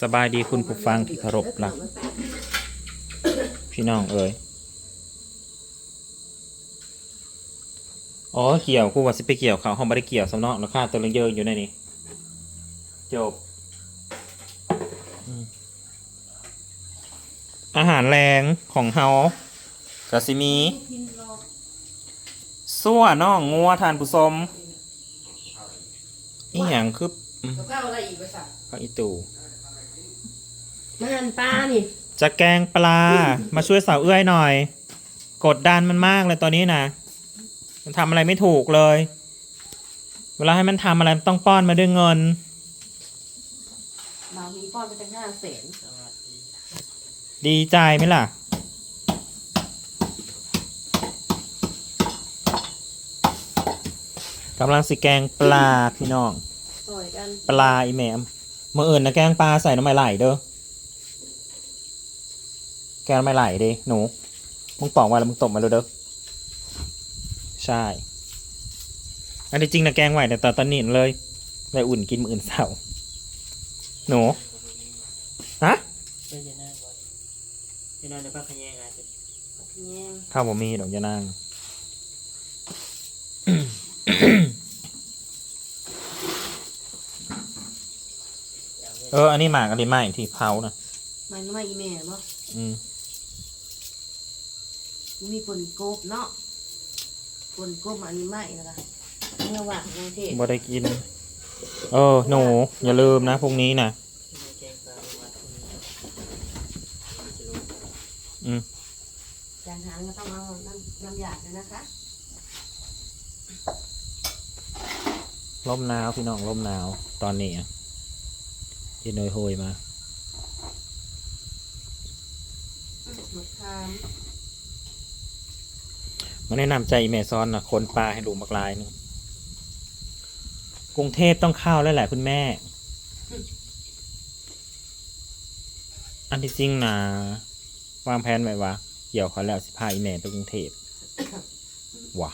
สบายดีคุณผู้ฟังที่เคารพรักพี่น้องเอ๋ยอ๋อเกี่ยวกูว่าสิไปเกี่ยวเขาเขาไม่ได้เกี่ยวสำเนอกราคาตัวละเยอะอยู่ในนี้จบอืมอาหารแรงของเฮากะซิมีซั่วน้องงัวทานผู้ชมอีหยังคืออืมแล้วก็เอาอะไรอีกไปสั่งพักอีตู่ มาหั่นปลานี่จะแกงปลา มาช่วยสาวเอื้อยหน่อย กดดันมันมากเลยตอนนี้นะมันทำอะไรไม่ถูกเลย เวลาให้มันทำอะไรมันต้องป้อนมาด้วยเงิน บางทีป้อนไปตั้งห้าแสนดีใจไหมล่ะ กำลังสิแกงปลาพี่น้องสวยกัน ปลาอีแหมมเมื่ออื่นนะแกงปลาใส่น้ำมันไหลเด้อ แกงน้ำมันไหลดิหนู มึงปอกมาแล้วมึงตบมาเลยเด้อใช่ อันที่จริงนะแกงไหวแต่ตอนตอนนี้เลยเลยอุ่นกินมื้ออื่นเสาร์หนูฮะเพื่อนจะนั่งก่อนจะนั่งในบ้านขยงอาจจะแง่งข้าวบ่มีดอกจะนั่งเออ อันนี้หมากอันนี้ไม่ที่เผานะมันไม่อีแม่เนาะอืม มันมีปนกบเนาะปนกบอันนี้ไม่นะคะเมื่อวานในเทศบ่ได้กิน เออหนูอย่าลืมนะพรุ่งนี้นะมีแกงปลาลงมาตรงนี้จะลงอืมจานหางก็ต้องเอาน้ำน้ำหยาดเลยนะคะลมหนาวพี่น้องลมหนาวตอนนี้อะที่เนยโฮยมามะขา มาแนะนำใจอีเมซอนนะคนปลาให้ดูมักลายนึงกรุงเทพต้องเข้าแล้วแหละคุณแม่ อันที่จริงนะวางแผนไว้ว่าเกี่ยวเขาแล้วสิพาอีเมไปกรุงเทพว่ะ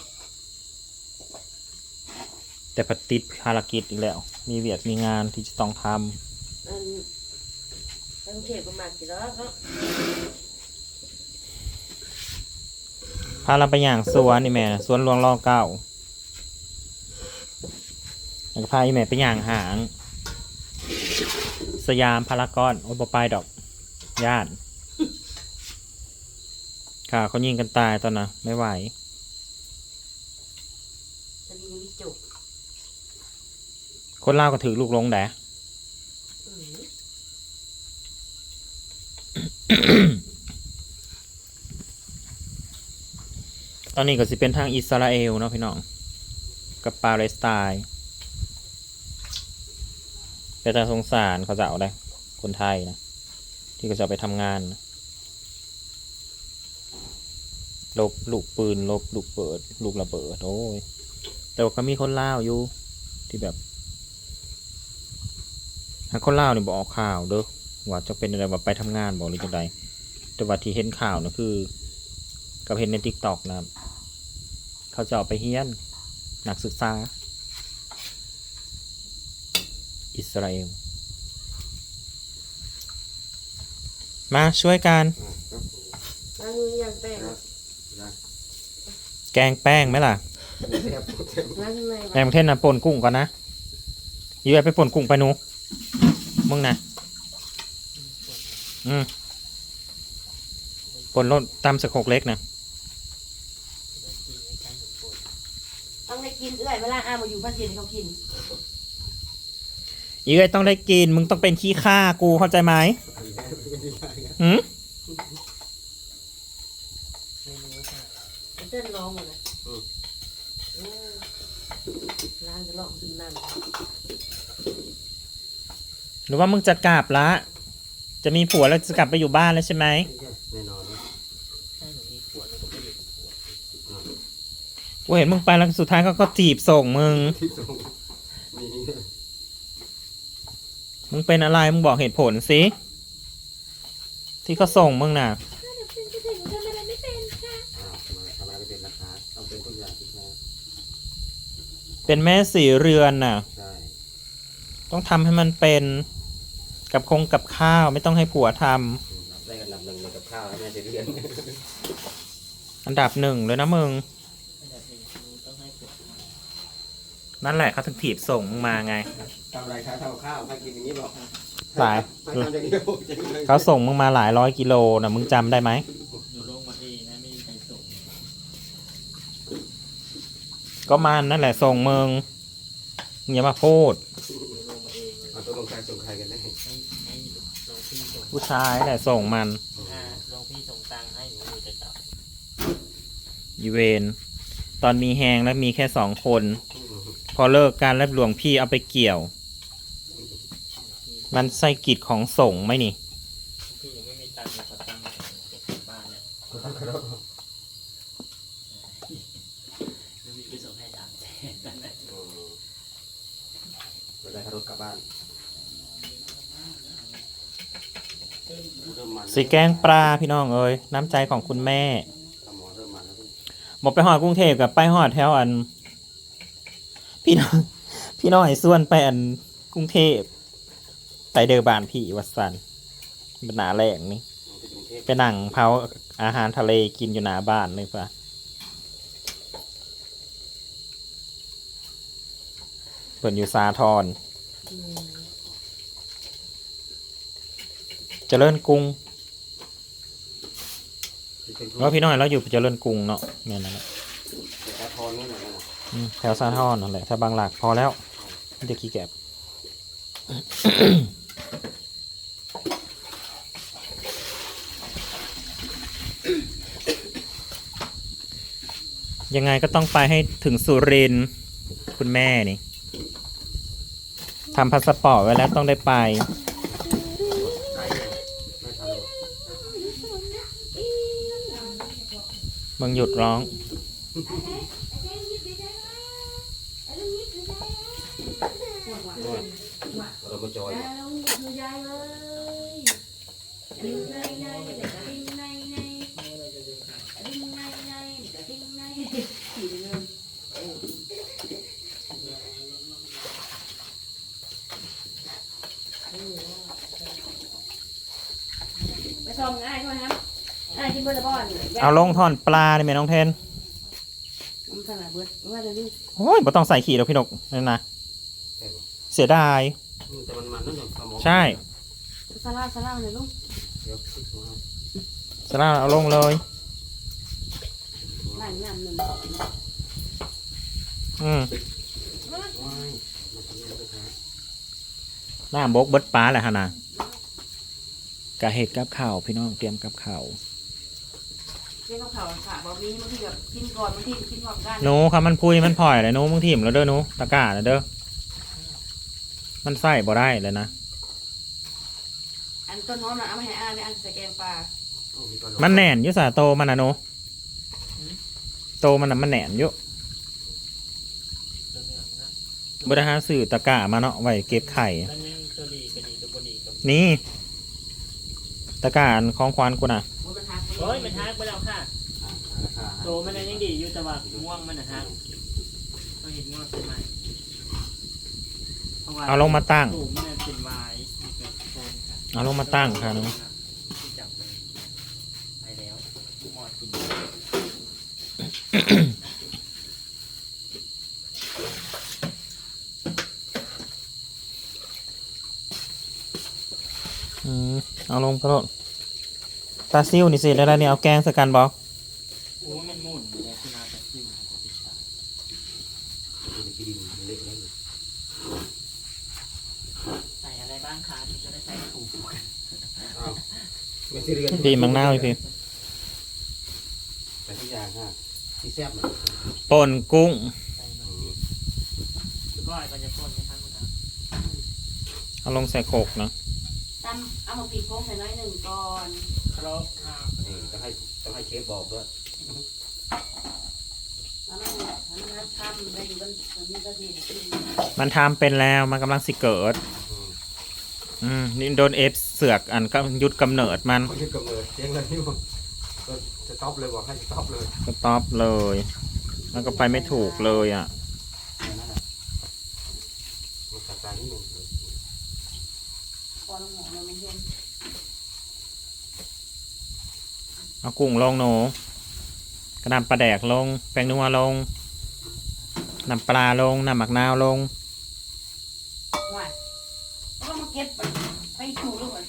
แต่ปฏิดภารกิจอีกแล้ว มีเวียดมีงานที่จะต้องทอันกรุงเทพประมาณกี่รอบเนาะำพาเราไปอย่างสวนนี่แม่สวนหลวงรอเก้าแล้วก็พาอีเมไปอย่างหาง สยามพารากอนโอ้บไปดอกญาติค่ะเขายิงกันตายตอนน่ะ ไม่ไหวคนเล่าวก็ถือลูกลงแดะ อืม ตอนนี้ก็สิเป็นทางอิสราเอลเนาะพี่น้อง กับปาเลสไตน์แต่ทางสงสารเขาจะเอาได้ คนไทยนะ ที่เขาจะเอาไปทำงานนะลบลูกปืนลบลูกเปิด ลูกระเบิด โอ้ย แต่ว่าก็มีคนล่าวอยู่ ที่แบบหาคนล่าวนี่บอกข่าวเด้อว่าจะเป็นอะไรว่าไปทำงานบอกหรือจังใดแต่ว่าที่เห็นข่าวนะคือ กับเห็นในทิกตอกนะครับ เขาจะเอาไปเฮียนนักศึกษา อิสราเอล มาช่วยกันอันนี้ยังแป้งนะแกงแป้งไหมล่ะร้านข้างในแกงเทศนะป่นกุ้งก่อนนะยูไอไปป่นกุ้งไปหนูมึงนะอืมป่นรสตำสะโคกเล็กนะ ต้องได้กินเอื้อยเวลาอามาอยู่พัทยาเขากินยูไอต้องได้กิน มึงต้องเป็นขี้ข้ากูเข้าใจไหมหืมเมนูค่ะเต้นร้องหมดเลยเออร้านจะร้องขึ้นนั่นหรือว่ามึงจะกลับละ จะมีผัวแล้วจะกลับไปอยู่บ้านแล้วใช่ไหมแน่นอนนะ ถ้าหนูมีขวดหนูก็ไปอยู่กับขวด กูเห็นมึงไปแล้วสุดท้ายเขาก็จีบส่งมึง ที่ส่งมีมึงเป็นอะไร มึงบอกเหตุผลสิ ที่เขาส่งมึงน่ะอ้าวทำไมทำอะไรก็เป็นราคาต้องเป็นทุกอย่างที่แท้เป็นแม่สีเรือนน่ะ ใช่ต้องทำให้มันเป็นกับคงกับข้าวไม่ต้องให้ผัวทำอืมได้กันลำหนึ่งเลยกับข้าวให้แม่จะเรียนอันดับหนึ่งเลยนะมึง ไม่ได้เป็นครูต้องให้ฝึกมา นั่นแหละเขาถึงถีบส่งมึงมาไง ทำอะไรครับทำข้าวให้กินอย่างนี้บอกหลายให้ทำอย่างเดียวจริงเลยเขาส่งมึงมาหลายร้อยกิโลนะมึงจำได้ไหมอยู่โรงมาเองนะไม่มีใครส่งก็มันนั่นแหละส่งมึงมึงอย่ามาพูดอยู่โรงมาเองเลยเอาตัวลงใครส่งใครกันได้ให้ให้หลวงพี่ส่งผู้ชายแหละส่งมันอ่าหลวงพี่ส่งตังค์ให้หนูอยู่จะจับอีเวน ตอนมีแหงแล้วมีแค่สองคน พอเลิกการแล้วหลวงพี่เอาไปเกี่ยว มันใส่กิจของส่งไหมนี่ พี่ยังไม่มีตังค์เลยขอตังค์หน่อยเก็บกลับบ้านเนี่ยหลวงพี่ไปส่งให้สามแสนนั่นแหละเราได้รถกลับบ้านสีแกงปลาพี่น้องเอ้ยน้ำใจของคุณแม่สมองเริ่มมันแล้วบอกไปหอดกรุงเทพกับไปหอดแถวอัน พี่น้องพี่น้องไอ้ส่วนไปอันกรุงเทพไปเดอบานพี่วัดสันเป็นหนาแรงนี่มันเป็นกรุงเทพไปนั่งเผาอาหารทะเลกินอยู่หน้าบ้านเลยปะเปิดอยู่สาทรอืมเจริญกรุงที่เป็นว่าพี่น้อยเราอยู่เจริญกรุงเนาะเนี่ยนั่นแหละแต่ตาทอนนี่แหละนะอืม แถวสาทรนั่นแหละถ้าบางหลักพอแล้วเดี๋ยวขี้แกบยังไงก็ต้องไปให้ถึงสุรินคุณแม่นี่ทำพาสปอร์ตไว้แล้วต้องได้ไป มึงหยุดร้อง เรามาจอยแล้วคือยายเลยดึงในในเด็กดึงในในดึงในในเด็กดึงในขี่เงินเออไปส่งง่ายใช่ไหมครับง่ายที่เบอร์ละบอนเอาลงท่อนปลาได้ไหมน้องเทนมันขนาดเบิร์ดว่าจะนี่โอ้ยบ่ต้องใส่ขีดหรอกพี่นกนั่นนะเสียดาย แต่มันมันนั่นอย่างสมองใช่ซาร่าซาร่าเลยลูกเดี๋ยวคิดว่าสลาเอาลงเลยหลานยำหนึ่งอืมว้ายมันทำยังไงกันหน้าบกเบิดปลาแหละฮะนะกะเห็ดกับข่าวพี่น้องเตรียมกับข่าวเรียกเขาค่ะบอมีบางทีแบบกินก่อนบางทีกินพร้อมกันหนูครับมันพุยมันผ่อยเลยหนูมึงถิ่มแล้วเด้อหนูตะกร้าแล้วเด้อ มันใส่บ่ได้เลยนะ อันต้นหอมน่ะเอามาให้อาในอันใส่แกงปลาโอ้มีตัวมันแหน่นอยุสาโตมันนะหนูโตมันน่ะมันแหน่นอยุเรื่องนี้นะบริหารสื่อตะกร้ามาเนาะไว้เก็บไข่แล้วนี่ตัวดีก็ดีตัวบดีกับนี่ ตะกร้าอันของควานกูน่ะโอ้ยมันหักโอ้ยมันฮักไปแล้วค่ะราคาโตมันยังดีอยู่แต่ว่าง่วงมันนะฮักต้องเห็นง่วงใช่ไหม พระว่เอาลงมาตั้งตูมันเป็นวายมีเกิดโคนค่ะเอาลงมาตั้งค่ะหนูจับเลยไปแล้วหมอดกินอืมเอาลงกระโดดตาซิวนี่สิแล้วนี่เอาแกงสกันบอกโอ้มันหมุนแล้วคุณอาแต่ซิ่ง เป็นที่ดินเล็กแล้ว ใส่อะไรบ้างคะถึงจะได้ใส่ถูก อ้าว ไม่ใช่เรือนพี่มังนาวอีกพี่แต่ทุกอย่างฮะที่แซ่บเลยป่นกุ้งใส่ลงดิก็อาจจะพ่นไหมคะคุณอาเอาลงใส่โขกเนาะตำเอามาปีกโค้งใส่น้อยหนึ่งก่อนครบค่ะนี่ต้องให้ต้องให้เชฟบอกด้วยแล้วมันแล้วมันทำได้อยู่กันมันมีกระเทียมกินมันทำเป็นแล้วมันกำลังสิเกิด อืมอืมนี่โดนเอฟเสือกอันก็ยุดกำเนิดมันเขายึดกำเนิดเจ๊งเลยนี่ผมก็จะต็อปเลยบอกให้สต็อปเลยก็ตอบเลยมันก็ไปไม่ถูกเลยอะนั่นแหละมันตัดใจนิดหนึงโอ้อน้ำหอมเราไม่เห็นเอากุ้งลงหนูกระนำปลาแดกลง แป้งนัวลงนำปลาลงนำหมักนาวลง ว่าแล้วก็มาเก็บไปไปกูลูกเลย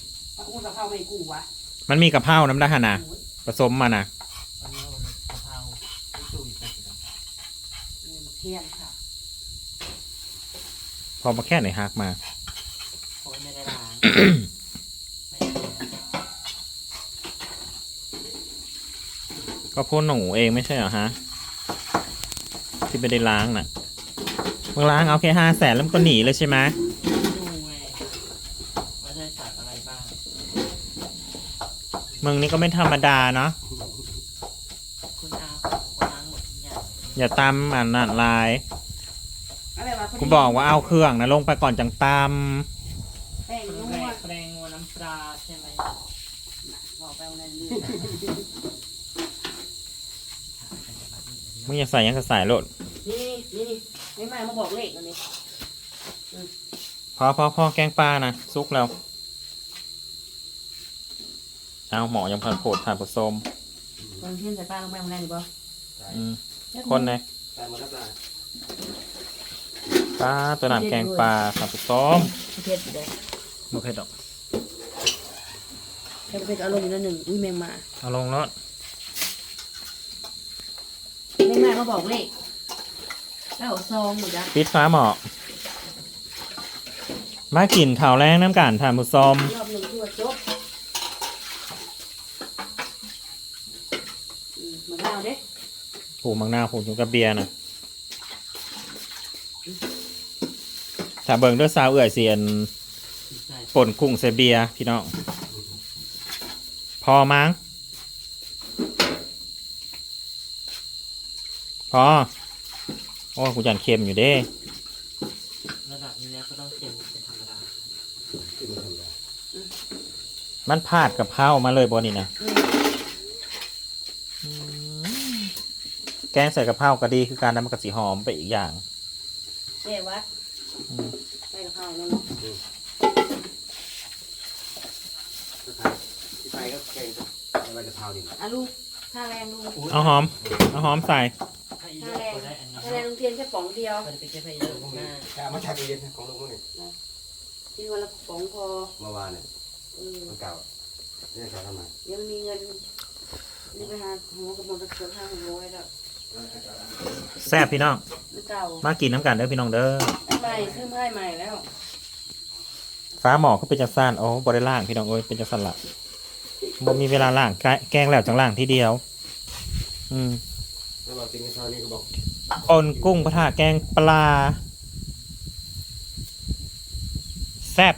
มาอุ้มสะเพาไปกูวะมันมีกะเพราน้ำดาหนะโอ้ยผสมมานะอันนี้เอากะเพราไปจุ่มใส่กระดาษนี่มาเทียนค่ะพอมาแค่ไหนหักมา โอ้ยไม่ได้ล้างไม่ได้ล้างก็พูดหนูเองไม่ใช่เหรอฮะ ที่ไม่ได้ล้างน่ะมึงล้างเอาแค่ห้าแสนแล้วมึงก็หนีเลยใช่ไหมดูไงว่า ได้สักอะไรบ้าง มึงนี่ก็ไม่ธรรมดาเนาะคุณอาคุณล้างหมดทุกอย่างอย่าตามอ่านนัดลายอะไรวะพดีกูบอกว่าเอาเครื่องนะลงไปก่อนจังตามแป้งคุณนัแรวงแปลงงัวน้ำปลาใช่ไหมบอกไปเอาในเรื่องมึงอย่าใส่ยังกระสายโลดนี่นี่นี่ไม่มามาบอกเลขอันนี้พอพอพอแกงปลานะซุกแล้ว เอาหมอยังพันโผดผ่านผสมตอนเที่ยงใส่ป้าลงไปเอาในหรือเปล่าอืมคนเลยใส่หมดแล้วปลาปลาตัวน้ำแกงปลาผ่านผสมเพชรเด้อบ่เผ็ดดอกแค่เพชรเอาลงอยู่แล้วหนึ่งอุ้ยแมงมาเอาลงรถแมงมามาบอกเลขเก้าซองหมดจ้ะปิดฟ้าหมอมากินข่าวแรงน้ำกันผ่านผสมรอบหนึ่งทั่วจบอืมมะนาวเด้ ผูกมังนาวผูกอยู่กับเบียร์นะถ้าเบิ่งด้วยซาวเอื่อยเสียนใช่ป่นกุ้งใส่เบียร์พี่น้องพอมั้งพอ โอ้ยกูยันเค็มอยู่เด้ ระดับนี้แล้วก็ต้องเค็มเป็นธรรมดาที่มันธรรมดามันพาดกับข้าวมาเลยบอนี่นะ อื แกงใส่กับข้าวก็ดีคือการนำมันกระสีหอมไปอีกอย่างแก้วัดอืมไปกับข้าวนั่นเนาะที่ไทยก็แกงอะไรกะเพราดิอะลูกค่าแรงลูกเอาหอมเอาหอมใส่ถ้าอีค่าเลือกแรงก็ได้อันนี้ค่าแรงลุงเทียนแค่ป๋องเดียวมันไปเก็บให้เยอะมากแต่มาจากเย็นของลุงนี่กินวันละป๋องพอเมื่อวานเนี่ยเออมันเก่าเนี่ยเขาทำไมยังมีเงินนี่ไปหาหัวกระมวลตะเกียบห้าหกร้อยแล้ว แซ่บพี่น้อง มันเก่ามากินน้ำกันเด้อพี่น้องเด้ออันใหม่ซื้อมาให้ใหม่แล้วฟ้าหมอก็เป็นจังซ่านโอ้บริล่างพี่น้องเอ้ยเป็นจังสันละบ่มีเวลาล่างแกแกงแล้วจังล่างทีเดียว อืมแล้วบอกกินในซอยนี้ก็บอกอ่อนกุ้งกระทะแกงปลา แซ่บ